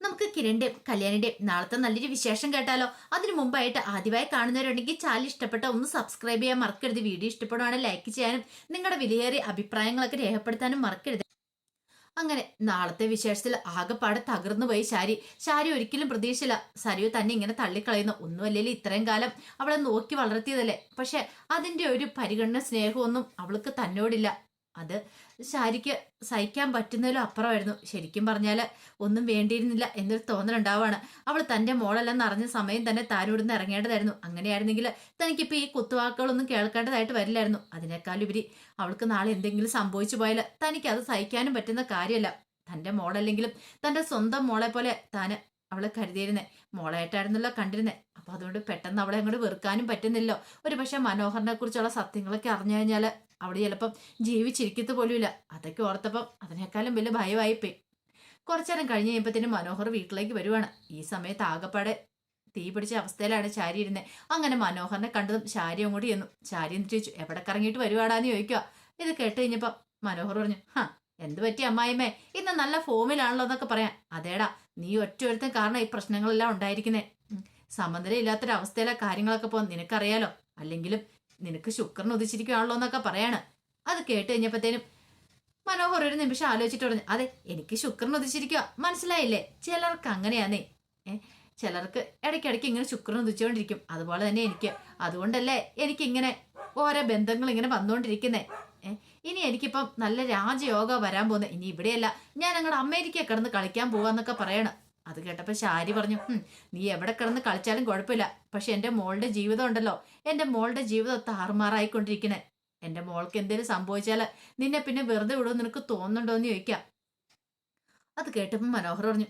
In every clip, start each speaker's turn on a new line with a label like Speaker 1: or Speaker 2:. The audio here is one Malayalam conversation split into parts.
Speaker 1: നമുക്ക് കിരണിന്റെയും കല്യാണിന്റെയും നാളത്തെ നല്ലൊരു വിശേഷം കേട്ടാലോ? അതിനു മുമ്പായിട്ട് ആദ്യമായി കാണുന്നവരുണ്ടെങ്കിൽ ചാനൽ ഇഷ്ടപ്പെട്ട ഒന്ന് സബ്സ്ക്രൈബ് ചെയ്യാൻ മറക്കരുത്. വീഡിയോ ഇഷ്ടപ്പെടുവാണെങ്കിൽ ലൈക്ക് ചെയ്യാനും നിങ്ങളുടെ വിലയേറിയ അഭിപ്രായങ്ങളൊക്കെ രേഖപ്പെടുത്താനും മറക്കരുത്. അങ്ങനെ നാളത്തെ വിശേഷത്തിൽ ആകെപ്പാടെ തകർന്നു പോയി ശാരി. ശാരി ഒരിക്കലും പ്രതീക്ഷയില്ല സരിയു തന്നെ ഇങ്ങനെ തള്ളിക്കളയുന്നു. ഒന്നുമല്ലേ ഇത്രയും കാലം അവളെ നോക്കി വളർത്തിയതല്ലേ? പക്ഷെ അതിന്റെ ഒരു പരിഗണന സ്നേഹമൊന്നും അവൾക്ക് തന്നോടില്ല. അത് ശാരിക്ക് സഹിക്കാൻ പറ്റുന്നതിലും അപ്പുറമായിരുന്നു. ശരിക്കും പറഞ്ഞാൽ ഒന്നും വേണ്ടിയിരുന്നില്ല എന്നൊരു തോന്നലുണ്ടാവാണ്. അവൾ തന്റെ മോളെല്ലാം അറിഞ്ഞ സമയം തന്നെ താരോടുന്ന് ഇറങ്ങേണ്ടതായിരുന്നു. അങ്ങനെയായിരുന്നെങ്കിൽ തനിക്കിപ്പോൾ ഈ കുത്തുവാക്കുകളൊന്നും കേൾക്കേണ്ടതായിട്ട് വരില്ലായിരുന്നു. അതിനേക്കാളുപരി അവൾക്ക് നാളെ എന്തെങ്കിലും സംഭവിച്ചു പോയാൽ തനിക്ക് അത് സഹിക്കാനും പറ്റുന്ന കാര്യമല്ല. തന്റെ മോളല്ലെങ്കിലും തന്റെ സ്വന്തം മോളെ പോലെ താന് അവളെ കരുതിയിരുന്നേ. മോളായിട്ടായിരുന്നല്ലോ കണ്ടിരുന്നേ. അപ്പൊ അതുകൊണ്ട് പെട്ടെന്ന് അവളെ അങ്ങോട്ട് വെറുക്കാനും പറ്റുന്നില്ലോ. ഒരു പക്ഷെ മനോഹറിനെ കുറിച്ചുള്ള സത്യങ്ങളൊക്കെ അറിഞ്ഞു കഴിഞ്ഞാൽ അവൾ ചിലപ്പം ജീവിച്ചിരിക്കത്ത് പോലുമില്ല. അതൊക്കെ ഓർത്തപ്പം അതിനേക്കാളും വലിയ ഭയമായിപ്പോയി. കുറച്ചേരം കഴിഞ്ഞ് കഴിയുമ്പോഴത്തേനും മനോഹർ വീട്ടിലേക്ക് വരുവാണ്. ഈ സമയത്ത് ആകപ്പാടെ തീ പിടിച്ച അവസ്ഥയിലാണ് ശാരി ഇരുന്നത് അങ്ങനെ മനോഹറിനെ കണ്ടതും ശാരി അങ്ങോട്ട് ചെന്നു. ശാരി എന്ന് ചോദിച്ചു എവിടെ കറങ്ങിയിട്ട് വരുവാടാന്ന് ചോദിക്കുക ഇത് കേട്ട് കഴിഞ്ഞപ്പോൾ മനോഹർ പറഞ്ഞു ഹാ എന്ത് പറ്റി അമ്മായിമ്മേ ഇന്ന് നല്ല ഫോമിലാണല്ലോ എന്നൊക്കെ പറയാം അതേടാ നീ ഒറ്റ ഒരുത്തൻ കാരണം ഈ പ്രശ്നങ്ങളെല്ലാം ഉണ്ടായിരിക്കുന്നേ. സമനില ഇല്ലാത്തൊരവസ്ഥയിലെ കാര്യങ്ങളൊക്കെ പോ നിനക്കറിയാലോ? അല്ലെങ്കിലും നിനക്ക് ശുക്രൻ ഉദിച്ചിരിക്കുകയാണല്ലോ എന്നൊക്കെ പറയാണ്. അത് കേട്ട് കഴിഞ്ഞപ്പോഴത്തേനും മനോഹർ ഒരു നിമിഷം ആലോചിച്ചിട്ട് പറഞ്ഞു അതെ എനിക്ക് ശുക്രൻ ഉദിച്ചിരിക്കുക മനസ്സിലായില്ലേ? ചിലർക്ക് അങ്ങനെയാന്നേ. ചിലർക്ക് ഇടയ്ക്കിടയ്ക്ക് ഇങ്ങനെ ശുക്രൻ ഉദിച്ചുകൊണ്ടിരിക്കും. അതുപോലെ തന്നെ എനിക്ക്. അതുകൊണ്ടല്ലേ എനിക്കിങ്ങനെ ഓരോ ബന്ധങ്ങൾ ഇങ്ങനെ വന്നുകൊണ്ടിരിക്കുന്നേ. ഇനി എനിക്കിപ്പം നല്ല രാജയോഗ വരാൻ പോകുന്നത് ഇനി ഇവിടെയല്ല. ഞാൻ ഞങ്ങളുടെ അമേരിക്ക കിടന്ന് കളിക്കാൻ പോവാന്നൊക്കെ പറയണം. അത് കേട്ടപ്പോൾ ശാരി പറഞ്ഞു നീ എവിടെ കിടന്ന് കളിച്ചാലും കുഴപ്പമില്ല. പക്ഷെ എന്റെ മോളുടെ ജീവിതം ഉണ്ടല്ലോ. എന്റെ മോളുടെ ജീവിതം താറുമാറായിക്കൊണ്ടിരിക്കണേ എന്റെ മോൾക്ക് എന്തെങ്കിലും സംഭവിച്ചാൽ നിന്നെ പിന്നെ വെറുതെ വിടുമെന്ന് നിനക്ക് തോന്നുന്നുണ്ടോ എന്ന് ചോദിക്കാം. അത് കേട്ടപ്പോൾ മനോഹർ പറഞ്ഞു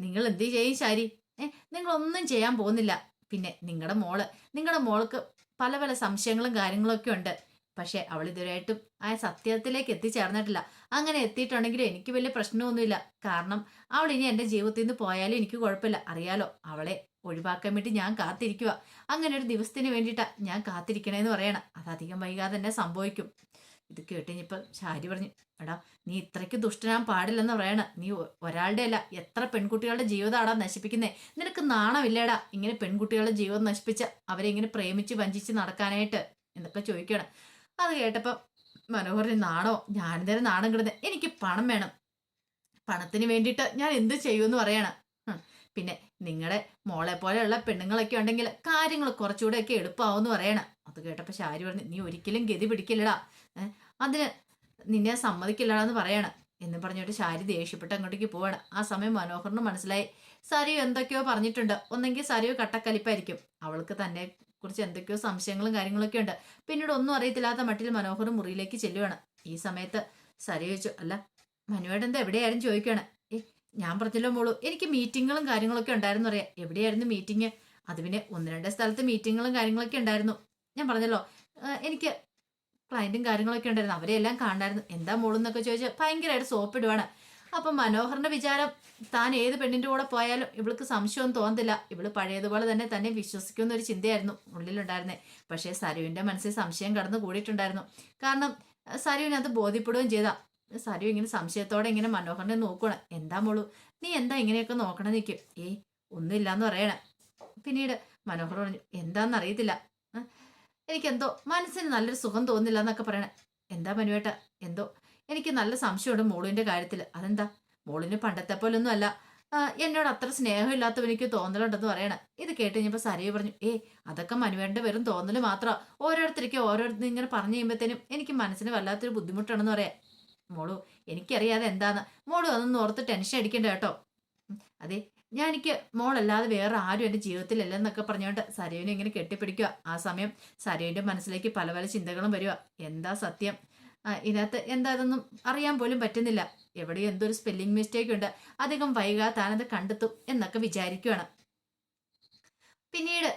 Speaker 1: നിങ്ങൾ എന്ത് ചെയ്യും ശാരി? ഏഹ് നിങ്ങൾ ഒന്നും ചെയ്യാൻ പോകുന്നില്ല. പിന്നെ നിങ്ങളുടെ മോൾ നിങ്ങളുടെ മോൾക്ക് പല പല സംശയങ്ങളും കാര്യങ്ങളൊക്കെ ഉണ്ട്. പക്ഷെ അവൾ ഇതുവരെയായിട്ടും ആ സത്യത്തിലേക്ക് എത്തിച്ചേർന്നിട്ടില്ല. അങ്ങനെ എത്തിയിട്ടുണ്ടെങ്കിലും എനിക്ക് വലിയ പ്രശ്നമൊന്നുമില്ല. കാരണം അവൾ ഇനി എന്റെ ജീവിതത്തിൽ നിന്ന് പോയാലും എനിക്ക് കുഴപ്പമില്ല. അറിയാലോ അവളെ ഒഴിവാക്കാൻ വേണ്ടി ഞാൻ കാത്തിരിക്കുക അങ്ങനെ ഒരു ദിവസത്തിന് വേണ്ടിയിട്ടാണ് ഞാൻ കാത്തിരിക്കണേന്ന് പറയണം. അതധികം വൈകാതെ തന്നെ സംഭവിക്കും. ഇത് കേട്ടുകഴിഞ്ഞപ്പോൾ ശാരി പറഞ്ഞു എടാ നീ ഇത്രയ്ക്ക് ദുഷ്ടനാൻ പാടില്ലെന്ന് പറയണ. നീ ഒരാളുടെ അല്ല എത്ര പെൺകുട്ടികളുടെ ജീവിതമാടാ നശിപ്പിക്കുന്നേ. നിനക്ക് നാണമില്ലേടാ ഇങ്ങനെ പെൺകുട്ടികളുടെ ജീവിതം നശിപ്പിച്ച അവരെ ഇങ്ങനെ പ്രേമിച്ച് വഞ്ചിച്ച് നടക്കാനായിട്ട്? എന്നൊക്കെ ചോദിക്കണം അത് കേട്ടപ്പോൾ മനോഹറിന് നാണോ? ഞാനിതേരം നാണം കിടന്ന് എനിക്ക് പണം വേണം. പണത്തിന് വേണ്ടിയിട്ട് ഞാൻ എന്ത് ചെയ്യുമെന്ന് പറയണം. പിന്നെ നിങ്ങളുടെ മോളെ പോലെയുള്ള പെണ്ണുങ്ങളൊക്കെ ഉണ്ടെങ്കിൽ കാര്യങ്ങൾ കുറച്ചുകൂടെയൊക്കെ എളുപ്പമാവുമെന്ന് പറയണം. അത് കേട്ടപ്പോൾ ശാരി പറഞ്ഞു നീ ഒരിക്കലും ഗതി പിടിക്കില്ലടാ. അതിന് നിന്നെ സമ്മതിക്കില്ലടാ എന്ന് പറയണം. എന്ന് പറഞ്ഞിട്ട് ശാരി ദേഷ്യപ്പെട്ട് അങ്ങോട്ടേക്ക് പോവാണ്. ആ സമയം മനോഹറിന് മനസ്സിലായി. സാരിയോ എന്തൊക്കെയോ പറഞ്ഞിട്ടുണ്ട്. ഒന്നെങ്കിൽ സാരിയോ കട്ടക്കലിപ്പായിരിക്കും. അവൾക്ക് തന്നെ കുറിച്ച് എന്തൊക്കെയോ സംശയങ്ങളും കാര്യങ്ങളൊക്കെ ഉണ്ട്. പിന്നീട് ഒന്നും അറിയത്തില്ലാത്ത മട്ടിൽ മനോഹർ മുറിയിലേക്ക് ചെല്ലുവാണ്. ഈ സമയത്ത് സരി ചോദിച്ചു അല്ല മനുവേട്ടന്റെ എവിടെയായിരുന്നു ചോദിക്കുകയാണ് ഏ ഞാൻ പറഞ്ഞല്ലോ മോളൂ എനിക്ക് മീറ്റിങ്ങുകളും കാര്യങ്ങളൊക്കെ ഉണ്ടായിരുന്നു അറിയാം എവിടെയായിരുന്നു മീറ്റിംഗ് അത് പിന്നെ ഒന്ന് രണ്ട് സ്ഥലത്ത് മീറ്റിങ്ങുകളും കാര്യങ്ങളൊക്കെ ഉണ്ടായിരുന്നു. ഞാൻ പറഞ്ഞല്ലോ എനിക്ക് ക്ലയന്റും കാര്യങ്ങളൊക്കെ ഉണ്ടായിരുന്നു. അവരെല്ലാം കാണായിരുന്നു എന്താ മോളെന്നൊക്കെ ചോദിച്ചാൽ ഭയങ്കരമായിട്ട് സോപ്പിടുവാണ്. അപ്പം മനോഹറിന്റെ വിചാരം താൻ ഏത് പെണ്ണിന്റെ കൂടെ പോയാലും ഇവൾക്ക് സംശയം തോന്നില്ല ഇവൾ പഴയതുപോലെ തന്നെ തന്നെ വിശ്വസിക്കുന്ന ഒരു ചിന്തയായിരുന്നു ഉള്ളിലുണ്ടായിരുന്നേ. പക്ഷേ സരുവിന്റെ മനസ്സിൽ സംശയം കടന്നു കൂടിയിട്ടുണ്ടായിരുന്നു. കാരണം സരുവിനത് ബോധ്യപ്പെടുകയും ചെയ്താ. സരു ഇങ്ങനെ സംശയത്തോടെ ഇങ്ങനെ മനോഹറിനെ നോക്കണം എന്താ മോളു? നീ എന്താ ഇങ്ങനെയൊക്കെ നോക്കണം നിൽക്കും ഏ ഒന്നുമില്ലാന്ന് പറയണേ. പിന്നീട് മനോഹർ പറഞ്ഞു എന്താന്ന് അറിയത്തില്ല എനിക്കെന്തോ മനസ്സിന് നല്ലൊരു സുഖം തോന്നില്ല എന്നൊക്കെ പറയണേ. എന്താ മനുവേട്ട? എന്തോ എനിക്ക് നല്ല സംശയമുണ്ട് മോളുവിന്റെ കാര്യത്തിൽ അതെന്താ? മോളിന് പണ്ടത്തെ പോലൊന്നും അല്ല എന്നോട് അത്ര സ്നേഹമില്ലാത്തവ എനിക്ക് തോന്നലുണ്ടെന്ന് പറയണ. ഇത് കേട്ട് കഴിഞ്ഞപ്പോൾ സരയെ പറഞ്ഞു ഏ അതൊക്കെ മനുവേണ്ട വെറും തോന്നൽ മാത്രം. ഓരോരുത്തർക്ക് ഓരോരുത്തർ ഇങ്ങനെ പറഞ്ഞു കഴിയുമ്പോഴത്തേനും എനിക്ക് മനസ്സിന് വല്ലാത്തൊരു ബുദ്ധിമുട്ടാണെന്ന് പറയാം. മോളു എനിക്കറിയാതെ എന്താന്ന്. മോളു അതൊന്നും ഓർത്ത് ടെൻഷൻ അടിക്കണ്ട കേട്ടോ. അതെ ഞാൻ എനിക്ക് മോളല്ലാതെ വേറെ ആരും എന്റെ ജീവിതത്തിലല്ലെന്നൊക്കെ പറഞ്ഞുകൊണ്ട് സരയുവിനെ ഇങ്ങനെ കെട്ടിപ്പിടിക്കുക ആ സമയം സരയുവിന്റെ മനസ്സിലേക്ക് പല പല ചിന്തകളും വരിക എന്താ സത്യം? ഇതിനകത്ത് എന്താ ഇതൊന്നും അറിയാൻ പോലും പറ്റുന്നില്ല. എവിടെയോ എന്തോ ഒരു സ്പെല്ലിംഗ് മിസ്റ്റേക്ക് ഉണ്ട്. അധികം വൈകാതെ താനത് കണ്ടെത്തും എന്നൊക്കെ വിചാരിക്കുകയാണ് പിന്നീട്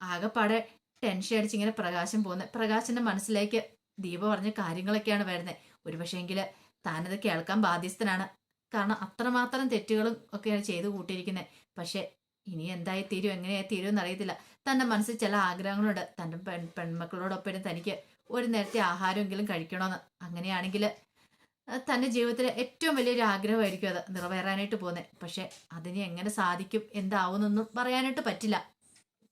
Speaker 1: ആകെപ്പാടെ ടെൻഷൻ അടിച്ച് ഇങ്ങനെ പ്രകാശം പോകുന്നത് പ്രകാശന്റെ മനസ്സിലേക്ക് ദീപ പറഞ്ഞ കാര്യങ്ങളൊക്കെയാണ് വരുന്നത് ഒരുപക്ഷെ എങ്കിൽ താനത് കേൾക്കാൻ ബാധ്യസ്ഥനാണ്. കാരണം അത്രമാത്രം തെറ്റുകളും ഒക്കെയാണ് ചെയ്തു കൂട്ടിയിരിക്കുന്നത് പക്ഷെ ഇനി എന്തായി തീരും എങ്ങനെയായി തീരും എന്നറിയത്തില്ല തന്റെ മനസ്സിൽ ചില ആഗ്രഹങ്ങളുണ്ട്. തന്റെ പെൺ പെൺമക്കളോടൊപ്പം തനിക്ക് ഒരു നേരത്തെ ആഹാരമെങ്കിലും കഴിക്കണമെന്ന് അങ്ങനെയാണെങ്കിൽ തന്റെ ജീവിതത്തിലെ ഏറ്റവും വലിയൊരു ആഗ്രഹമായിരിക്കും അത്. നിറവേറാനായിട്ട് പോകുന്നത് പക്ഷെ അതിനെ എങ്ങനെ സാധിക്കും എന്താവുമെന്നൊന്നും പറയാനായിട്ട് പറ്റില്ല.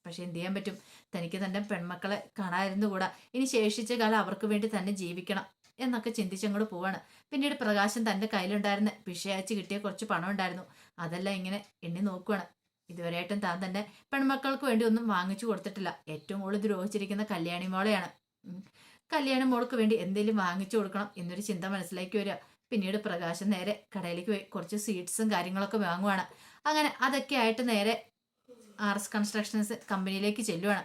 Speaker 1: പക്ഷെ എന്ത് ചെയ്യാൻ പറ്റും? തനിക്ക് തന്റെ പെൺമക്കളെ കാണാതിരുന്നു കൂടാ. ഇനി ശേഷിച്ച കാലം അവർക്ക് വേണ്ടി തന്നെ ജീവിക്കണം എന്നൊക്കെ ചിന്തിച്ചങ്ങോട്ട് പോവാണ്. പിന്നീട് പ്രകാശം തന്റെ കയ്യിലുണ്ടായിരുന്ന. പിഷയച്ച് കിട്ടിയ കുറച്ച് പണം ഉണ്ടായിരുന്നു. അതെല്ലാം ഇങ്ങനെ എണ്ണി നോക്കുവാണ്. ഇതുവരെയായിട്ടും താൻ തന്നെ പെൺമക്കൾക്ക് വേണ്ടി ഒന്നും വാങ്ങിച്ചു കൊടുത്തിട്ടില്ല. ഏറ്റവും കൂടുതൽ ദ്രോഹിച്ചിരിക്കുന്ന കല്യാണി മോളെയാണ്. കല്യാണി മോൾക്ക് വേണ്ടി എന്തെങ്കിലും വാങ്ങിച്ചു കൊടുക്കണം എന്നൊരു ചിന്ത മനസ്സിലേക്ക് വരിക. പിന്നീട് പ്രകാശം നേരെ കടയിലേക്ക് പോയി. കുറച്ച് സ്വീറ്റ്സും കാര്യങ്ങളൊക്കെ വാങ്ങുവാണ്. അങ്ങനെ അതൊക്കെ ആയിട്ട് നേരെ ആർ എസ് കൺസ്ട്രക്ഷൻസ് കമ്പനിയിലേക്ക് ചെല്ലുവാണ്.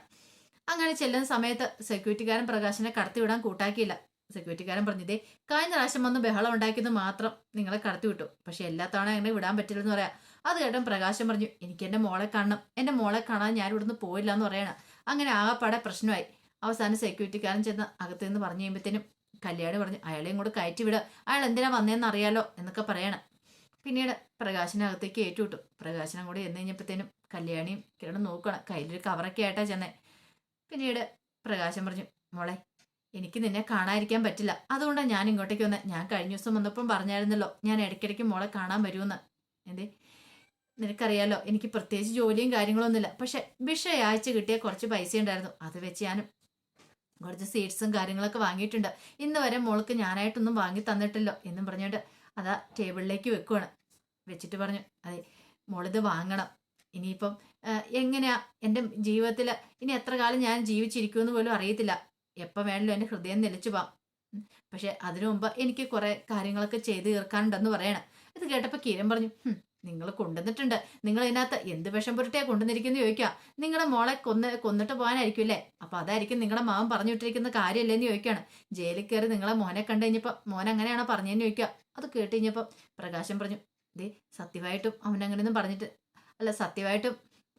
Speaker 1: അങ്ങനെ ചെല്ലുന്ന സമയത്ത് സെക്യൂരിറ്റിക്കാരൻ പ്രകാശിനെ കടത്തിവിടാൻ കൂട്ടാക്കിയില്ല. സെക്യൂരിറ്റിക്കാരൻ പറഞ്ഞു ഇതേ കഴിഞ്ഞ പ്രാവശ്യം വന്ന് ബഹളം ഉണ്ടാക്കിയത് മാത്രം നിങ്ങളെ കടത്തി വിട്ടു. പക്ഷെ എല്ലാ തവണ അങ്ങനെ വിടാൻ പറ്റില്ലെന്ന് പറയാം. അത് കേട്ടും പ്രകാശം പറഞ്ഞു എനിക്ക് എന്റെ മോളെ കാണണം. എന്റെ മോളെ കാണാൻ ഞാൻ ഇവിടുന്ന് പോയില്ല എന്ന് പറയണം. അങ്ങനെ ആകെപ്പാടെ പ്രശ്നമായി. അവസാനം സെക്യൂരിറ്റിക്കാരൻ ചെന്ന് അകത്ത് നിന്ന് പറഞ്ഞു കഴിയുമ്പോഴത്തേനും കല്യാണി പറഞ്ഞു അയാളെയും കൂടെ കയറ്റി വിടുക അയാൾ എന്തിനാ വന്നതെന്ന് അറിയാലോ എന്നൊക്കെ പറയണം. പിന്നീട് പ്രകാശനകത്തേക്ക് ഏറ്റുവിട്ടു. പ്രകാശനം കൂടി എന്ന് കഴിഞ്ഞപ്പോഴത്തേനും കല്യാണിയും കിരണം നോക്കണം കയ്യിലൊരു കവറൊക്കെ ആയിട്ടാ ചെന്നേ. പിന്നീട് പ്രകാശം പറഞ്ഞു മോളെ എനിക്ക് നിന്നെ കാണാതിരിക്കാൻ പറ്റില്ല. അതുകൊണ്ടാണ് ഞാൻ ഇങ്ങോട്ടേക്ക് വന്നത് ഞാൻ കഴിഞ്ഞ ദിവസം വന്നപ്പം പറഞ്ഞായിരുന്നല്ലോ ഞാൻ ഇടയ്ക്കിടയ്ക്ക് മോളെ കാണാൻ വരുമെന്ന്. എന്തേ? നിനക്കറിയാലോ എനിക്ക് പ്രത്യേകിച്ച് ജോലിയും കാര്യങ്ങളൊന്നുമില്ല. പക്ഷെ വിഷയാഴ്ച കിട്ടിയ കുറച്ച് പൈസ ഉണ്ടായിരുന്നു അത് വെച്ച് ഞാനും കുറച്ച് സീഡ്സും കാര്യങ്ങളൊക്കെ വാങ്ങിയിട്ടുണ്ട്. ഇന്ന് വരെ മോൾക്ക് ഞാനായിട്ടൊന്നും വാങ്ങി തന്നിട്ടില്ലോ എന്നും പറഞ്ഞുകൊണ്ട് അതാ ടേബിളിലേക്ക് വെക്കുവാണ്. വെച്ചിട്ട് പറഞ്ഞു അതെ മോളിത് വാങ്ങണം. ഇനിയിപ്പം എങ്ങനെയാ? എന്റെ ജീവിതത്തിൽ ഇനി എത്ര കാലം ഞാൻ ജീവിച്ചിരിക്കുമെന്ന് പോലും അറിയത്തില്ല. എപ്പോൾ വേണമല്ലോ എന്റെ ഹൃദയം നിലച്ചു ഉം. പക്ഷെ അതിനു മുമ്പ് എനിക്ക് കുറെ കാര്യങ്ങളൊക്കെ ചെയ്ത് തീർക്കാനുണ്ടെന്ന് പറയണം. ഇത് കേട്ടപ്പോൾ കിരൺ പറഞ്ഞു നിങ്ങൾ കൊണ്ടുവന്നിട്ടുണ്ട്. നിങ്ങൾ ഇതിനകത്ത് എന്ത് വിഷം പുരട്ടിയാ കൊണ്ടുവന്നിരിക്കുന്നു ചോദിക്കാം നിങ്ങളുടെ മോളെ കൊന്ന് കൊന്നിട്ട് പോകാനായിരിക്കും അല്ലേ? അപ്പൊ അതായിരിക്കും നിങ്ങളുടെ മാവൻ പറഞ്ഞു വിട്ടിരിക്കുന്ന കാര്യമല്ലേന്ന് ചോദിക്കാണ് ജയിലിൽ കയറി നിങ്ങളെ മോനെ കണ്ടു കഴിഞ്ഞപ്പോൾ മോൻ അങ്ങനെയാണോ പറഞ്ഞതെന്ന് ചോദിക്കുക. അത് കേട്ട് കഴിഞ്ഞപ്പോൾ പ്രകാശം പറഞ്ഞു ദേ സത്യമായിട്ടും അവൻ അങ്ങനെയൊന്നും പറഞ്ഞിട്ട് അല്ല സത്യമായിട്ടും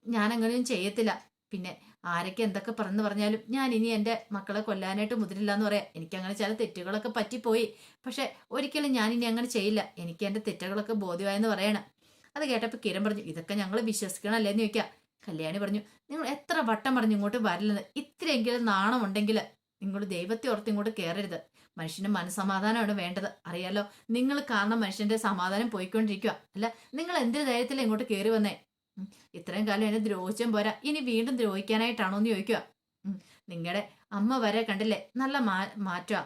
Speaker 1: ഞാൻ അങ്ങനെയൊന്നും ചെയ്യത്തില്ല. പിന്നെ ആരൊക്കെ എന്തൊക്കെ പറഞ്ഞു പറഞ്ഞാലും ഞാൻ ഇനി എന്റെ മക്കളെ കൊല്ലാനായിട്ട് മുതിരില്ല എന്ന് പറയാം. എനിക്ക് അങ്ങനെ ചില തെറ്റുകളൊക്കെ പറ്റിപ്പോയി. പക്ഷെ ഒരിക്കലും ഞാൻ ഇനി അങ്ങനെ ചെയ്യില്ല. എനിക്ക് എന്റെ തെറ്റുകളൊക്കെ ബോധ്യമായെന്ന് പറയണം. അത് കേട്ടപ്പോൾ കിരൺ പറഞ്ഞു ഇതൊക്കെ ഞങ്ങൾ വിശ്വസിക്കണമല്ലേ എന്ന് ചോദിക്കാം. കല്യാണി പറഞ്ഞു നിങ്ങൾ എത്ര വട്ടം പറഞ്ഞു ഇങ്ങോട്ട് വരില്ലെന്ന് ഇത്രയെങ്കിലും നാണമുണ്ടെങ്കിൽ നിങ്ങൾ ദൈവത്തെ ഓർത്ത് ഇങ്ങോട്ട് കയറരുത് മനുഷ്യന് മനസ്സമാധാനമാണ് വേണ്ടത്. അറിയാലോ നിങ്ങൾ കാരണം മനുഷ്യന്റെ സമാധാനം പോയിക്കൊണ്ടിരിക്കുക അല്ല നിങ്ങൾ എന്തൊരു ധൈര്യത്തിൽ ഇങ്ങോട്ട് കയറി വന്നേ? ഇത്രയും കാലം എന്നെ ദ്രോഹിച്ചും പോരാ. ഇനി വീണ്ടും ദ്രോഹിക്കാനായിട്ടാണോ എന്ന് ചോദിക്കുക നിങ്ങളുടെ അമ്മ വരെ കണ്ടില്ലേ നല്ല മാ മാറ്റമാ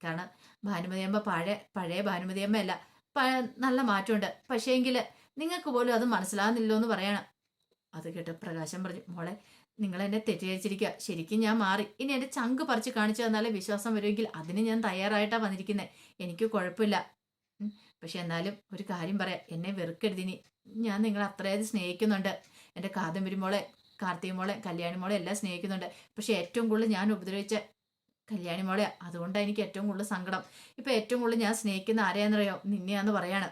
Speaker 1: കാരണം ഭാനുമതിയമ്മ പഴയ പഴയ ഭാനുമതിയമ്മ അല്ല നല്ല മാറ്റമുണ്ട്. പക്ഷേങ്കിൽ നിങ്ങൾക്ക് പോലും അത് മനസ്സിലാകുന്നില്ലോ എന്ന് പറയണം. അത് കേട്ട് പ്രകാശം പറഞ്ഞു മോളെ നിങ്ങൾ എന്നെ തെറ്റിദ്ധരിച്ചിരിക്കുക ശരിക്കും ഞാൻ മാറി. ഇനി എന്റെ ചങ്ക് പറിച്ച് കാണിച്ചു തന്നാലേ വിശ്വാസം വരുമെങ്കിൽ അതിന് ഞാൻ തയ്യാറായിട്ടാണ് വന്നിരിക്കുന്നത് എനിക്ക് കുഴപ്പമില്ല. പക്ഷെ എന്നാലും ഒരു കാര്യം പറയാം. എന്നെ വെറുക്കരുതിനി. ഞാൻ നിങ്ങളെ അത്രയധികം സ്നേഹിക്കുന്നുണ്ട്. എന്റെ കാദംബരി മോളെ കാർത്തിക മോളെ കല്യാണി മോളെ എല്ലാം സ്നേഹിക്കുന്നുണ്ട്. പക്ഷെ ഏറ്റവും കൂടുതൽ ഞാൻ ഉപദ്രവിച്ച കല്യാണി മോളെ അതുകൊണ്ടാണ് എനിക്ക് ഏറ്റവും കൂടുതൽ സങ്കടം. ഇപ്പം ഏറ്റവും കൂടുതൽ ഞാൻ സ്നേഹിക്കുന്ന ആരെയാണെന്നറിയോ നിന്നെയാന്ന് പറയാണ്.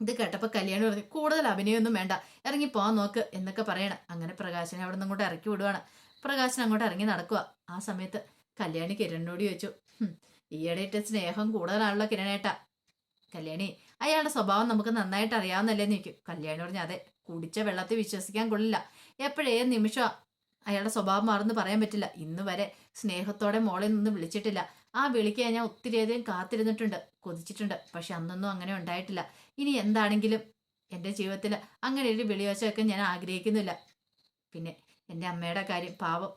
Speaker 1: ഇത് കേട്ടപ്പോൾ കല്യാണി പറഞ്ഞു കൂടുതൽ അഭിനയമൊന്നും വേണ്ട ഇറങ്ങി പോവാൻ നോക്ക് എന്നൊക്കെ പറയണം. അങ്ങനെ പ്രകാശനെ അവിടെ നിന്ന് അങ്ങോട്ട് ഇറക്കി വിടുവാണ്. പ്രകാശൻ അങ്ങോട്ട് ഇറങ്ങി നടക്കുക ആ സമയത്ത് കല്യാണി കിരണിനോട് ചോദിച്ചു "ഹും, ഈയിടെയിട്ട് സ്നേഹം കൂടുതലാണല്ലോ കിരണേട്ട. കല്യാണി അയാളുടെ സ്വഭാവം നമുക്ക് നന്നായിട്ട് അറിയാവുന്നല്ലേന്ന് ചോദിക്കും. കല്യാണി പറഞ്ഞു അതെ കുടിച്ച വെള്ളത്തിൽ വിശ്വസിക്കാൻ കൊള്ളില്ല. എപ്പോഴേ നിമിഷം അയാളുടെ സ്വഭാവം മാറുന്നു പറയാൻ പറ്റില്ല. ഇന്ന് വരെ സ്നേഹത്തോടെ മോളിൽ നിന്ന് വിളിച്ചിട്ടില്ല. ആ വിളിക്കാൻ ഞാൻ ഒത്തിരിയധികം കാത്തിരുന്നിട്ടുണ്ട് കൊതിച്ചിട്ടുണ്ട്. പക്ഷെ അന്നൊന്നും അങ്ങനെ ഉണ്ടായിട്ടില്ല. ഇനി എന്താണെങ്കിലും എന്റെ ജീവിതത്തിൽ അങ്ങനെ ഒരു വിളിവച്ചൊക്കെ ഞാൻ ആഗ്രഹിക്കുന്നില്ല. പിന്നെ എന്റെ അമ്മയുടെ കാര്യം പാവം.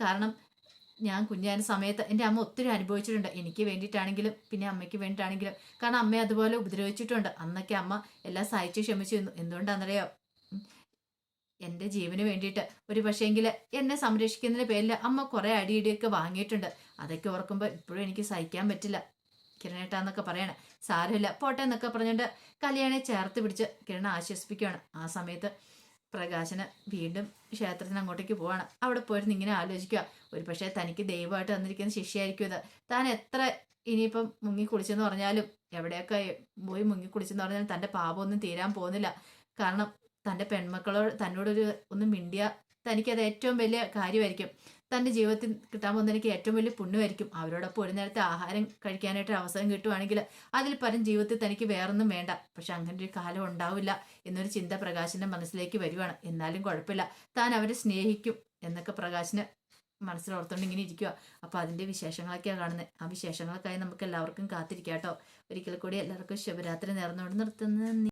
Speaker 1: കാരണം ഞാൻ കുഞ്ഞാൻ സമയത്ത് എന്റെ അമ്മ ഒത്തിരി അനുഭവിച്ചിട്ടുണ്ട്. എനിക്ക് വേണ്ടിയിട്ടാണെങ്കിലും പിന്നെ അമ്മയ്ക്ക് വേണ്ടിയിട്ടാണെങ്കിലും. കാരണം അമ്മയെ അതുപോലെ ഉപദ്രവിച്ചിട്ടുണ്ട്. അന്നൊക്കെ അമ്മ എല്ലാം സഹിച്ച് ക്ഷമിച്ചു എന്തുകൊണ്ടാണെന്നറിയോ? എന്റെ ജീവന് വേണ്ടിയിട്ട്. ഒരു പക്ഷേങ്കിൽ എന്നെ സംരക്ഷിക്കുന്നതിന് പേരിൽ അമ്മ കുറേ അടിയിടിയൊക്കെ വാങ്ങിയിട്ടുണ്ട്. അതൊക്കെ ഓർക്കുമ്പോൾ ഇപ്പോഴും എനിക്ക് സഹിക്കാൻ പറ്റില്ല. കിരണേട്ടാന്നൊക്കെ പറയണേ. സാരമില്ല പോട്ടെ എന്നൊക്കെ പറഞ്ഞുകൊണ്ട് കല്യാണെ ചേർത്ത് പിടിച്ച് കിരണ ആശ്വസിപ്പിക്കുകയാണ് ആ സമയത്ത് പ്രകാശന് വീണ്ടും ക്ഷേത്രത്തിന് അങ്ങോട്ടേക്ക് പോവാണ്. അവിടെ പോയിരുന്ന് ഇങ്ങനെ ആലോചിക്കുക ഒരു പക്ഷേ തനിക്ക് ദൈവമായിട്ട് തന്നിരിക്കുന്ന ശിഷ്യായിരിക്കും ഇത്. താൻ എത്ര ഇനിയിപ്പം മുങ്ങി കുളിച്ചെന്ന് പറഞ്ഞാലും എവിടെയൊക്കെ പോയി മുങ്ങി കുളിച്ചെന്ന് പറഞ്ഞാലും തന്റെ പാപമൊന്നും തീരാൻ പോകുന്നില്ല. കാരണം തന്റെ പെൺമക്കളോട് തന്നോടൊരു ഒന്ന് മിണ്ടിയ തനിക്കത് ഏറ്റവും വലിയ കാര്യമായിരിക്കും. തന്റെ ജീവിതത്തിൽ കിട്ടാൻ പോകുന്ന എനിക്ക് ഏറ്റവും വലിയ പുണ്യമായിരിക്കും. അവരോടൊപ്പം ഒരു നേരത്തെ ആഹാരം കഴിക്കാനായിട്ട് അവസരം കിട്ടുവാണെങ്കിൽ അതിൽ പരം ജീവിതത്തിൽ തനിക്ക് വേറൊന്നും വേണ്ട. പക്ഷെ അങ്ങനെ ഒരു കാലം ഉണ്ടാവില്ല എന്നൊരു ചിന്ത പ്രകാശിന്റെ മനസ്സിലേക്ക് വരുവാണ്. എന്നാലും കുഴപ്പമില്ല. താൻ അവരെ സ്നേഹിക്കും എന്നൊക്കെ പ്രകാശിന് മനസ്സിലോർത്തോണ്ട് ഇങ്ങനെ ഇരിക്കുക അപ്പോൾ അതിന്റെ വിശേഷങ്ങളൊക്കെയാണ് കാണുന്നത്. ആ വിശേഷങ്ങൾക്കായി നമുക്ക് എല്ലാവർക്കും കാത്തിരിക്കാം കേട്ടോ. ഒരിക്കൽ കൂടി എല്ലാവർക്കും ശിവരാത്രി നേർന്നുകൊണ്ട് നിർത്തുന്നത്